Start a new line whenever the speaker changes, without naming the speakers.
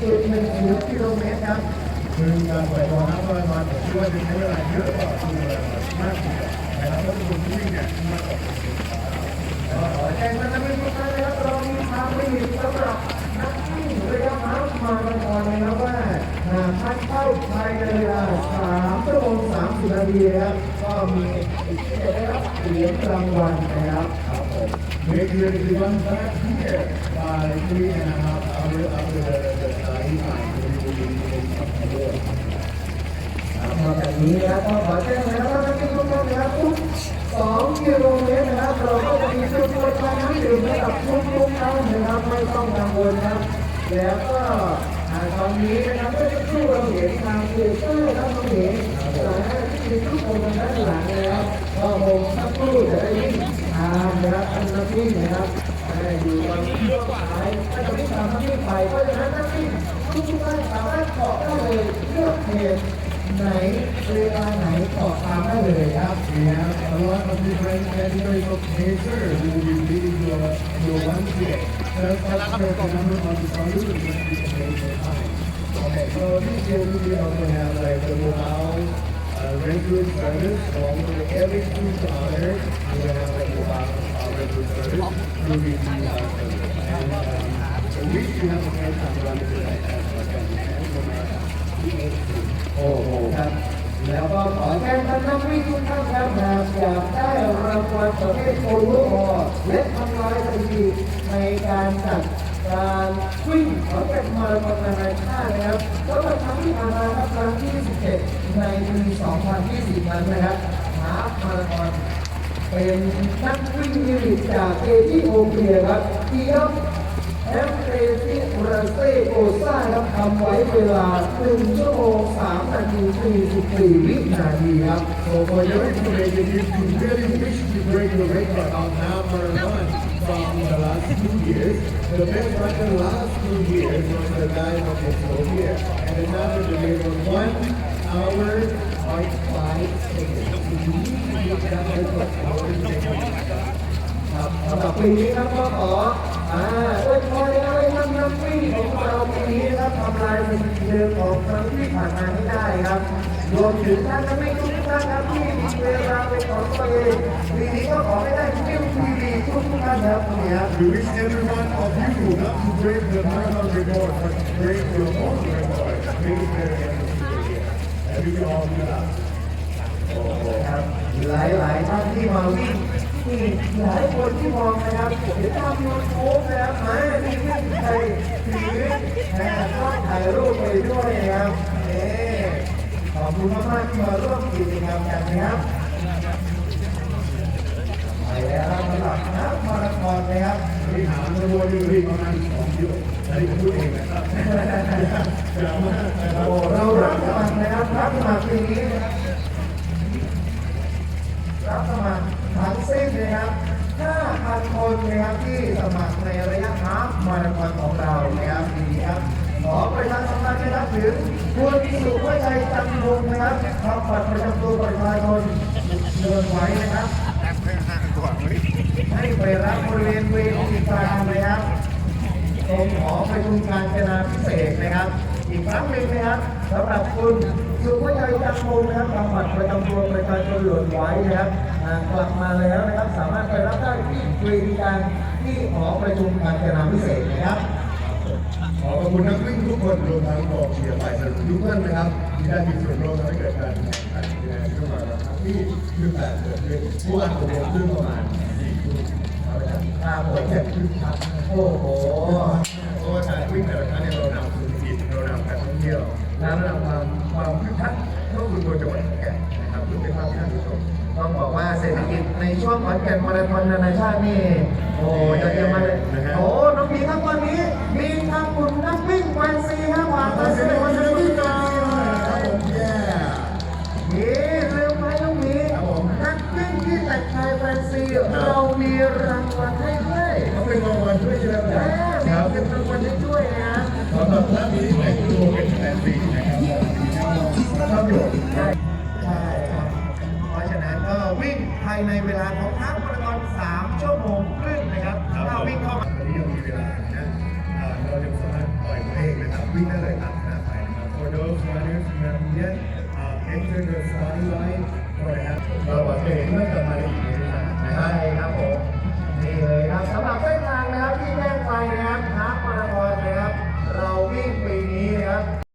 1กิโลเมตรครับ
คือการปล่อยตัวน้ำประมาณผมคิดว่าจะใช้เวลาเยอะกว่าคือมากกว่านะครับเพราะคนที่เนี่ยมากกว่า
ขอแจ้งท่านนักวิ่งานนะครับเรามีทางไม่ผิดสำหรับนักวิ่งระยะฮาล์ฟมาราธอนนะครับว่าหากท่านเข้าภายในเวลา3ชั่วโมง30นาทีนะครับก็มีที่จะได้รับเหรียญรางวัลนะครับ
ครับผม Make sure to run back here by three and a half hours after the the starting time. We will be doing something more.
นอกจากนี้นะครับก็ขอแจ้งนะครับว่าทุกท่านนะครับทุก2กิโลเมตรนะครับเราก็จะมีจุดบริการน้ำดื่มให้กับทุกทุกท่านนะครับไม่ต้องกังวลนะครับ แล้วก็อ่าตอนนี้นะครับเมื่อสักครู่เราเห็นทางคูเตอร์ครับเราเห็นสายที่ทุกคนทางด้านหลังนะครับก็คงสักครู่จะได้วิ่งตามนะครับท่านนักวิ่งนะครับได้อยู่ตอนช่วงท้ายถ้าจะวิ่งตามนักวิ่ไปเพราะฉะนั้นนักวิ่ง ทุกท่านสามารถเกาะได้เลยเลือกเพจไหนเวลาไหนตอบตามได้เลยครับ
We have a lot of different categories of pacers who will be leading your your one today. Just as the number on the solution will be the pacer time. Okay, so this year we also have like the mobile uh, rental service along with every two kilometers. We will have like mobile uh, rental service through the uh, service. And um, we do have a pair time run to like uh,
โอ้โหครับ แล้วก็ขอแจ้งท่านนักวิ่งทุกท่านครับหากอยากได้รางวัลประเภทโอเวอร์ออและทำลายสถิติในการจัดการวิ่งขอแจ้งมาราธอนนานาชาตินะครับก็เป็นครั้งที่ผ่านมาครับครั้งที่ 17 ในปี 2020 นั้นนะครับฮามาราธอนเป็นนักวิ่งยืดจากเอธิโอเปียครับเอียมแ อมเปซิราเซโอซ่าครับทำไว้เวลา1ชั่วโมง3นาที44วินาทีครับ
So for your information, if you really wish to break the record on half marathon from the last two years, the best record last two years was the guy from Ethiopia, and the number the rate was one hour point five seconds. So you need to get that record
ครับสำหรับปีนี้ครับก็ขออ่าอวยพรให้ท่านนักวิ่งของเราปีนี้นะครับทำลายสถิติเดิมของครั้งที่ผ่านมาให้ได้ครับรวมถึงท่านนักวิ่งทุกท่านครับที่มีเวลาเป็นของตัวเองปีนี้ก็ขอให้ได้คิวทีวีทุกท่านครับเนี่ยครับ
We wish every one of you not to break the marathon record, but to break your own record. Make it very interesting. And we will all do that.
ครับหลายหลายๆท่านที่มาวิ่ง ที่หลายคนที่มองนะครับเห็นตามยูทูบนะครับมาที่วิ่งไทยถือนะครับก็ถ่ายรูปไปด้วยนะครับเอขอบคุณมากๆที่มาร่วมกิจกรรมกันนะครับไปแล้วครับสำหรับนักมาราธอนนะครับ
ที่ถามตัวอยู่ที่ประมาณสองกิโลอันนี้ผมพูดเองนะครับ
โอ้เรารับสมัครนะครับรับสมัครปีนี้นะครับรับสมัคร สิ้นนะครับ 5,000 คนนะครับที่สมัครในระยะฮาล์ฟมาราธอนของเรานะครับปีนี้ครับขอประชาสัมพันธ์นะครับถึงคุณสุภชัยจันทร์วงนะครับทำบัตรประจำตัวประชาชนเดินไว้นะครับให้ไปรับบริเวณเวทีกลางนะครับตรงหอประชุมการจนาพิเศษนะครับ อีกครั้งหนึ่งนะครับสำหรับคุณ สุภชัยจันทร์วงนะครับทำบัตรประจำตัวประชาชนหล่นไว้นะครับกลับมาแล้วนะครับสามารถไปรับได้ที่เวทีการที่หอประชุมการจนาพิเศษนะครับ
ขอขอบคุณนักวิ่งทุกคนรวมทั้งกองเชียร์ฝ่ายสนับสนุนทุกท่านนะครับ ที่ได้มีส่วนร่วมทำให้เกิดการแข่งขันกีฬาขึ้นมาแล้วครับที่ขึ้นแต่เกิดขึ้นเมื่อวานผมลงขึ้นประมาณสี่ทุ่มเอาละครับ
ครับผม
แข่งขึ้นครับ
โอ้โห
เพราะว่าการวิ่งแต่ละครั้งเนี่ยเรานำเศรกิจเรานำการท่องเที่ยว และเรานำความความคึกคักเข้าสู่ตัวจังหวัดขอนแก่นนะครับเพื่อเป็นภาพที่น่าสนใจ
ต้องบอกว่าเศรษฐกิจในช่วงขอนแก่นมาราธอนนานาชาตินี่โอ้ยอดเยี่ยมมากเลยโอ้น้องมีครับวันนี้มีทางกลุ่มนักวิ่งแฟนซีครับผ่านมาเสียวันนี้ก่อนนี่ลืมไปน้องมีนักวิ่งที่แต่งกายแฟนซีเรามีรางวัลให้ด้วย
เขาเป็นรางวัลด้วยใช่ไหม
แหม
ครับ
มีเป็นรางวัลให้ด้วยนะ
สำหรับท่านนี้ วิ่
ง
ได้เลยตัดหน้าไปนะครับ For those runners who haven't yet uh, enter the starting line for the half เราบอกจะเห็นเมื่อเกิดมา